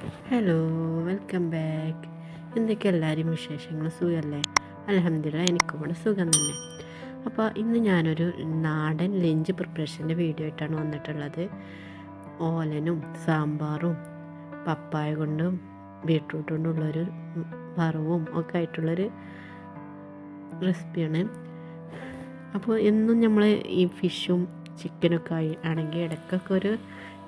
Hello welcome back എന്തൊക്കെ എല്ലാവരും വിശേഷങ്ങൾ? സുഖമല്ലേ അലഹമില്ല എനിക്ക് ഇവിടെ സുഖം തന്നെ. അപ്പോൾ ഇന്ന് ഞാനൊരു നാടൻ ലഞ്ച് പ്രിപ്പറേഷന്റെ വീഡിയോ ആയിട്ടാണ് വന്നിട്ടുള്ളത്. ഓലനും സാമ്പാറും പപ്പായ കൊണ്ടും ബീട്രൂട്ട് കൊണ്ടുള്ളൊരു വറവും ഒക്കെ ആയിട്ടുള്ളൊരു റെസിപ്പിയാണ്. അപ്പോൾ എന്നും നമ്മൾ ഈ ഫിഷും ചിക്കനൊക്കെ ആയി ആണെങ്കിൽ ഇടയ്ക്കൊക്കെ ഒരു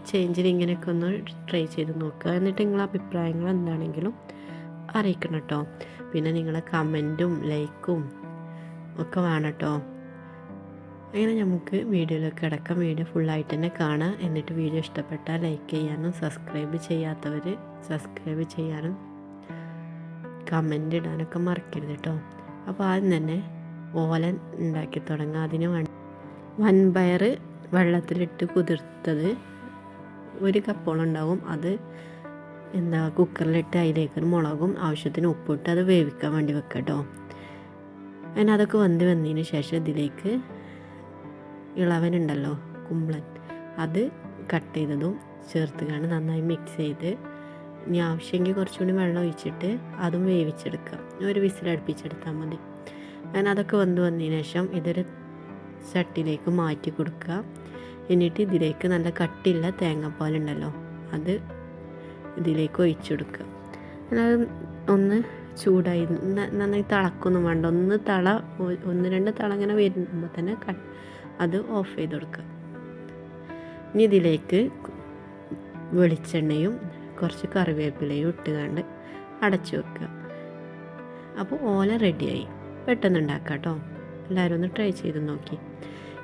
ചേഞ്ചിൽ ഇങ്ങനെയൊക്കെ ഒന്ന് ട്രൈ ചെയ്ത് നോക്കുക. എന്നിട്ട് നിങ്ങളെ അഭിപ്രായങ്ങൾ എന്താണെങ്കിലും അറിയിക്കണം കേട്ടോ. പിന്നെ നിങ്ങളെ കമന്റും ലൈക്കും ഒക്കെ വേണം കേട്ടോ. അങ്ങനെ നമുക്ക് വീഡിയോയിലൊക്കെ അടക്കം വീഡിയോ ഫുള്ളായിട്ട് തന്നെ കാണാം എന്നിട്ട് വീഡിയോ ഇഷ്ടപ്പെട്ടാൽ ലൈക്ക് ചെയ്യാനും സബ്സ്ക്രൈബ് ചെയ്യാത്തവർ സബ്സ്ക്രൈബ് ചെയ്യാനും കമന്റ് ഇടാനൊക്കെ മറക്കരുത് കേട്ടോ. അപ്പോൾ ആദ്യം തന്നെ ഓലൻ ഉണ്ടാക്കി തുടങ്ങാം. അതിന് വൺ വൻപയർ വെള്ളത്തിലിട്ട് കുതിർത്തത് ഒരു കപ്പോളം ഉണ്ടാവും അത് എന്താ കുക്കറിലിട്ട് അതിലേക്ക് മുളകും ആവശ്യത്തിന് ഉപ്പിട്ട് അത് വേവിക്കാൻ വേണ്ടി വെക്കാം കേട്ടോ അങ്ങനെ അതൊക്കെ വന്ന് വന്നതിന് ശേഷം ഇതിലേക്ക് ഇളവനുണ്ടല്ലോ കുമ്പളൻ അത് കട്ട് ചെയ്തതും ചേർത്ത് കാണി നന്നായി മിക്സ് ചെയ്ത് ഇനി ആവശ്യമെങ്കിൽ കുറച്ചുകൂടി വെള്ളം ഒഴിച്ചിട്ട് അതും വേവിച്ചെടുക്കാം ഒരു വിസിലടുപ്പിച്ചെടുത്താൽ മതി. അങ്ങനെ അതൊക്കെ വന്ന് വന്നതിന് ശേഷം ഇതൊരു ചട്ടിയിലേക്ക് മാറ്റി കൊടുക്കുക. എന്നിട്ട് ഇതിലേക്ക് നല്ല കട്ടിയുള്ള തേങ്ങാപ്പാലുണ്ടല്ലോ അത് ഇതിലേക്ക് ഒഴിച്ചു കൊടുക്കുക. അത് ഒന്ന് ചൂടായി നന്നായി തിളക്കൊന്നും വേണ്ട. ഒന്ന് തള ഒന്ന് രണ്ട് തള ഇങ്ങനെ വരുമ്പോൾ തന്നെ അത് ഓഫ് ചെയ്ത് കൊടുക്കുക. ഇനി ഇതിലേക്ക് വെളിച്ചെണ്ണയും കുറച്ച് കറിവേപ്പിലയും ഇട്ടുകൊണ്ട് അടച്ചു വെക്കുക. അപ്പോൾ ഓല റെഡിയായി പെട്ടെന്ന് ഉണ്ടാക്കാം കേട്ടോ. എല്ലാവരും ഒന്ന് ട്രൈ ചെയ്ത് നോക്കി.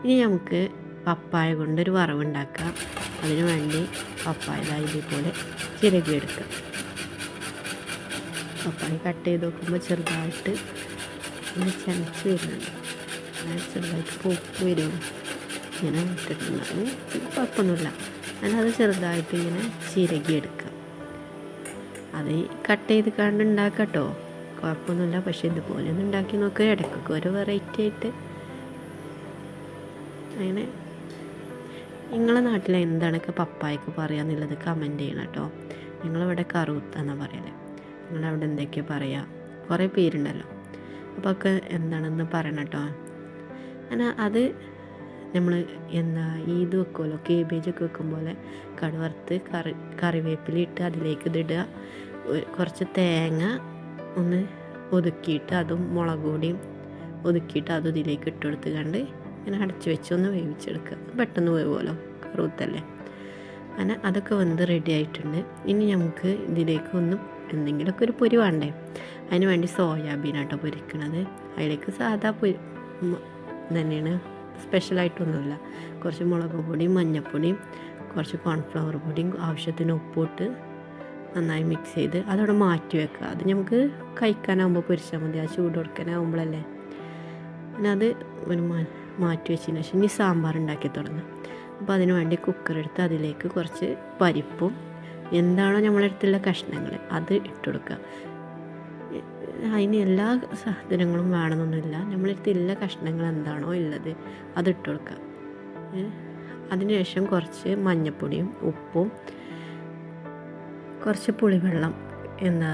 ഇനി നമുക്ക് പപ്പായ കൊണ്ടൊരു വറവുണ്ടാക്കാം. അതിന് വേണ്ടി പപ്പായ ഇതേപോലെ ചിരകിയെടുക്കാം പപ്പായ കട്ട് ചെയ്ത് നോക്കുമ്പോൾ ചെറുതായിട്ട് ഇങ്ങനെ ചനച്ച് വരുന്നുണ്ട്. ചെറുതായിട്ട് പൂക്ക് വരും. ഇങ്ങനെ ഇട്ടിട്ടുണ്ടാവും കുഴപ്പമൊന്നുമില്ല. ഞാനത് ചെറുതായിട്ട് ഇങ്ങനെ ചിരകിയെടുക്കാം അത് കട്ട് ചെയ്ത് കണ്ട് ഉണ്ടാക്കട്ടോ. കുഴപ്പമൊന്നുമില്ല. പക്ഷെ ഇതുപോലെ ഒന്ന് ഉണ്ടാക്കി നോക്കുക ഇടയ്ക്കൊക്കെ ഒരു വെറൈറ്റി ആയിട്ട്. അങ്ങനെ. നിങ്ങളെ നാട്ടിൽ എന്താണൊക്കെ പപ്പായക്ക് പറയാന്നുള്ളത് കമന്റ് ചെയ്യണം കേട്ടോ. നിങ്ങളിവിടെ കറുത്ത എന്നാണ് പറയൽ. നിങ്ങളവിടെ എന്തൊക്കെയാണ് പറയുക കുറേ പേരുണ്ടല്ലോ. അപ്പോൾ ഒക്കെ എന്താണെന്ന് പറയണം കേട്ടോ. അങ്ങനെ അത് നമ്മൾ എന്താ ഇത് വെക്കുമല്ലോ കേബേജ് ഒക്കെ വെക്കും പോലെ കടുവറുത്ത് കറി കറിവേപ്പിലിട്ട് അതിലേക്ക് ഇതിടുക. കുറച്ച് തേങ്ങ ഒന്ന് ഒതുക്കിയിട്ട് അതും മുളക് പൊടിയും ഒതുക്കിയിട്ട് അതും ഇതിലേക്ക് ഇട്ട് കൊടുത്ത് കണ്ട് ഇങ്ങനെ അടച്ച് വെച്ച് ഒന്ന് വേവിച്ചെടുക്കുക. പെട്ടെന്ന് വേവുമല്ലോ കറുത്തല്ലേ അങ്ങനെ അതൊക്കെ വന്ന് റെഡി ആയിട്ടുണ്ട്. ഇനി നമുക്ക് ഇതിലേക്ക് ഒന്ന് എന്തെങ്കിലുമൊക്കെ ഒരു പൊരി വേണ്ടേ? അതിന് വേണ്ടി സോയാബീനാട്ടോ പൊരിക്കണത്. അതിലേക്ക് സാധാ പൊരി തന്നെയാണ്. സ്പെഷ്യലായിട്ടൊന്നുമില്ല കുറച്ച് മുളക് പൊടിയും മഞ്ഞൾപ്പൊടിയും കുറച്ച് കോൺഫ്ലവർ പൊടിയും ആവശ്യത്തിന് ഉപ്പിട്ട് നന്നായി മിക്സ് ചെയ്ത് അതവിടെ മാറ്റി വെക്കുക. അത് നമുക്ക് കഴിക്കാനാകുമ്പോൾ പൊരിച്ചാൽ മതി. ആ ചൂട് കൊടുക്കാനാകുമ്പോഴല്ലേ പിന്നെ അത് ഒരു മാറ്റി വെച്ചതിന് ശേഷം ഇനി സാമ്പാർ ഉണ്ടാക്കി തുടങ്ങാം. അപ്പോൾ അതിന് വേണ്ടി കുക്കർ എടുത്ത് അതിലേക്ക് കുറച്ച് പരിപ്പും എന്താണോ നമ്മളെടുത്തുള്ള കഷ്ണങ്ങൾ അത് ഇട്ട് കൊടുക്കുക. അതിന് എല്ലാ സാധനങ്ങളും വേണമെന്നൊന്നുമില്ല. നമ്മളെടുത്ത് അടുത്തുള്ള കഷ്ണങ്ങൾ എന്താണോ ഉള്ളത് അത് ഇട്ട് കൊടുക്കുക. അതിനുശേഷം കുറച്ച് മഞ്ഞൾപ്പൊടിയും ഉപ്പും കുറച്ച് പുളിവെള്ളം എന്താ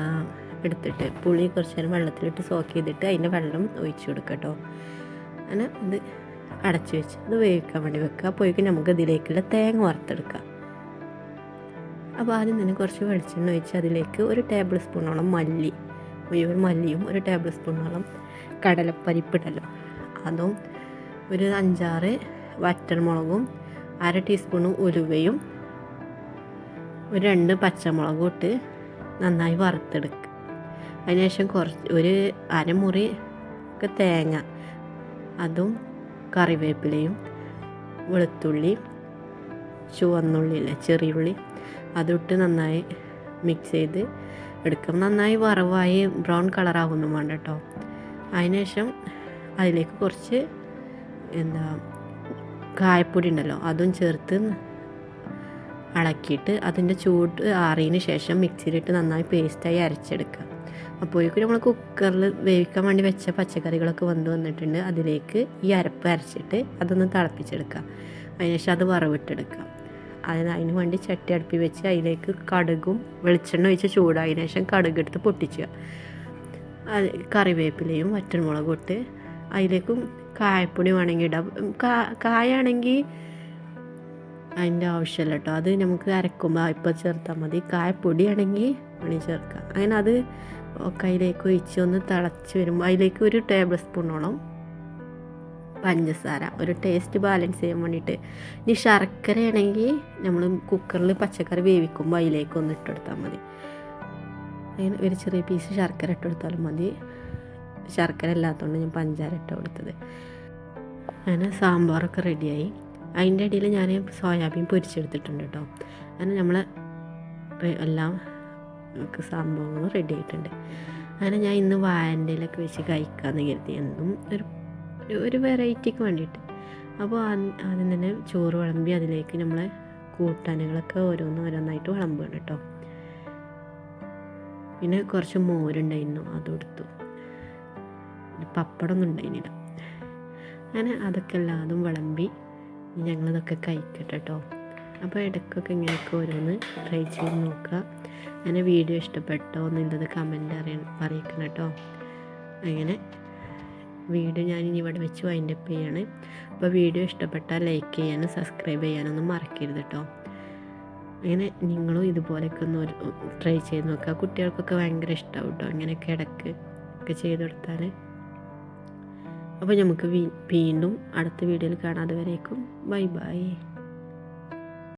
എടുത്തിട്ട് പുളി കുറച്ച് നേരം വെള്ളത്തിലിട്ട് സോക്ക് ചെയ്തിട്ട് അതിന്റെ വെള്ളം ഒഴിച്ചു കൊടുക്കുക കേട്ടോ അങ്ങനെ അത് അടച്ച് വെച്ച് അത് വേവിക്കാൻ വേണ്ടി വെക്കുക. അപ്പോഴേക്കും നമുക്ക് ഇതിലേക്കുള്ള തേങ്ങ വറുത്തെടുക്കാം അപ്പോൾ ആദ്യം തന്നെ കുറച്ച് വെളിച്ചെണ്ണ ഒഴിച്ച് അതിലേക്ക് ഒരു ടേബിൾ സ്പൂണോളം മല്ലി മുഴുവൻ മല്ലിയും ഒരു ടേബിൾ സ്പൂണോളം കടലപ്പരിപ്പിടലോ അതും ഒരു അഞ്ചാറ് വറ്റൽമുളകും അര ടീസ്പൂൺ ഉലുവയും ഒരു രണ്ട് പച്ചമുളകും ഇട്ട് നന്നായി വറുത്തെടുക്കുക അതിനുശേഷം കുറച്ച് ഒരു അരമുറി ഒക്കെ തേങ്ങ അതും കറിവേപ്പിലയും വെളുത്തുള്ളി ചുവന്നുള്ളി ഇല്ല ചെറിയുള്ളി അതിട്ട് നന്നായി മിക്സ് ചെയ്ത് എടുക്കും നന്നായി വറവായി ബ്രൗൺ കളറാകുന്നു വേണ്ട കേട്ടോ അതിനുശേഷം അതിലേക്ക് കുറച്ച് എന്താ കായപ്പൊടി ഉണ്ടല്ലോ അതും ചേർത്ത് ഇളക്കിയിട്ട് അതിന്റെ ചൂട് ആറിയതിന് ശേഷം മിക്സിയിലിട്ട് നന്നായി പേസ്റ്റായി അരച്ചെടുക്കുക. അപ്പോഴേക്കും നമ്മൾ കുക്കറിൽ വേവിക്കാൻ വേണ്ടി വെച്ച പച്ചക്കറികളൊക്കെ വന്ന് വന്നിട്ടുണ്ട്. അതിലേക്ക് ഈ അരപ്പ് അരച്ചിട്ട് അതൊന്ന് തിളപ്പിച്ചെടുക്കുക. അതിനുശേഷം അത് വറവിട്ടെടുക്കുക. അതിന് അതിന് വേണ്ടി ചട്ടി അടുപ്പി വെച്ച് അതിലേക്ക് കടുകും വെളിച്ചെണ്ണ ഒഴിച്ച് ചൂടായതിനു ശേഷം കടുക് എടുത്ത് പൊട്ടിക്കുക അത് കറിവേപ്പിലയും വറ്റൻമുളകും ഇട്ട് അതിലേക്കും കായപ്പൊടി വേണമെങ്കിൽ ഇടാം. കായാണെങ്കിൽ അതിന്റെ ആവശ്യമില്ല കേട്ടോ. അത് നമുക്ക് അരക്കുമ്പോൾ ഇപ്പോൾ ചേർത്താൽ മതി. കായപ്പൊടി ആണെങ്കിൽ പണി ചേർക്കാം. അങ്ങനെ അത് കയ്യിലേക്ക് ഒഴിച്ച് ഒന്ന് തിളച്ച് വരുമ്പോൾ അതിലേക്ക് ഒരു ടേബിൾ സ്പൂണോളം പഞ്ചസാര. ഒരു ടേസ്റ്റ് ബാലൻസ് ചെയ്യാൻ വേണ്ടിയിട്ട്. ഇനി ശർക്കരയാണെങ്കിൽ നമ്മൾ കുക്കറിൽ പച്ചക്കറി വേവിക്കുമ്പോൾ അതിലേക്ക് ഒന്ന് ഇട്ടെടുത്താൽ മതി. അങ്ങനെ ഒരു ചെറിയ പീസ് ശർക്കര ഇട്ടെടുത്താലും മതി. ശർക്കര ഇല്ലാത്തതുകൊണ്ട് ഞാൻ പഞ്ചാര ഇട്ട് കൊടുത്തത്. അങ്ങനെ സാമ്പാറൊക്കെ റെഡിയായി അതിന്റെ ഇടയിൽ ഞാൻ സോയാബീൻ പൊരിച്ചെടുത്തിട്ടുണ്ട് കേട്ടോ. അങ്ങനെ നമ്മൾ എല്ലാം സംഭവങ്ങളും റെഡി ആയിട്ടുണ്ട്. അങ്ങനെ ഞാൻ ഇന്ന് വായന്റെയിലൊക്കെ വെച്ച് കഴിക്കാമെന്ന് കരുതി. എന്നും ഒരു ഒരു- വെറൈറ്റിക്ക് വേണ്ടിയിട്ട്. അപ്പോൾ ആദ്യം തന്നെ ചോറ് വിളമ്പി അതിലേക്ക് നമ്മൾ കൂട്ടാനുകളൊക്കെ ഓരോന്ന് ഓരോന്നായിട്ട് വിളമ്പുകയാണ് കേട്ടോ. പിന്നെ കുറച്ച് മോരുണ്ടായിരുന്നു അതും എടുത്തു. പിന്നെ പപ്പടമൊന്നും ഉണ്ടായിരുന്നില്ല. അങ്ങനെ അതൊക്കെ എല്ലാതും വിളമ്പി ഞങ്ങളിതൊക്കെ കഴിക്കട്ടെ കേട്ടോ അപ്പോൾ ഇടയ്ക്കൊക്കെ ഇങ്ങനെയൊക്കെ ഓരോന്ന് ട്രൈ ചെയ്ത് നോക്കുക. അങ്ങനെ വീഡിയോ ഇഷ്ടപ്പെട്ടോ എന്നുള്ളത് കമന്റ് അറിയാൻ അറിയിക്കണം കേട്ടോ. അങ്ങനെ വീഡിയോ ഞാൻ ഇനി ഇവിടെ വെച്ച് വൈൻഡ് അപ്പ് ചെയ്യാണ്. അപ്പോൾ വീഡിയോ ഇഷ്ടപ്പെട്ടാൽ ലൈക്ക് ചെയ്യാനും സബ്സ്ക്രൈബ് ചെയ്യാനൊന്നും മറക്കരുത് കേട്ടോ. അങ്ങനെ നിങ്ങളും ഇതുപോലെയൊക്കെ ഒന്ന് ട്രൈ ചെയ്ത് നോക്കുക. കുട്ടികൾക്കൊക്കെ ഭയങ്കര ഇഷ്ടമാവും കേട്ടോ ഇങ്ങനെയൊക്കെ ഇടയ്ക്ക് ഒക്കെ ചെയ്ത് കൊടുത്താൽ അപ്പോൾ നമുക്ക് വീണ്ടും അടുത്ത വീഡിയോയിൽ കാണാതെ വരേക്കും ബൈ ബൈ.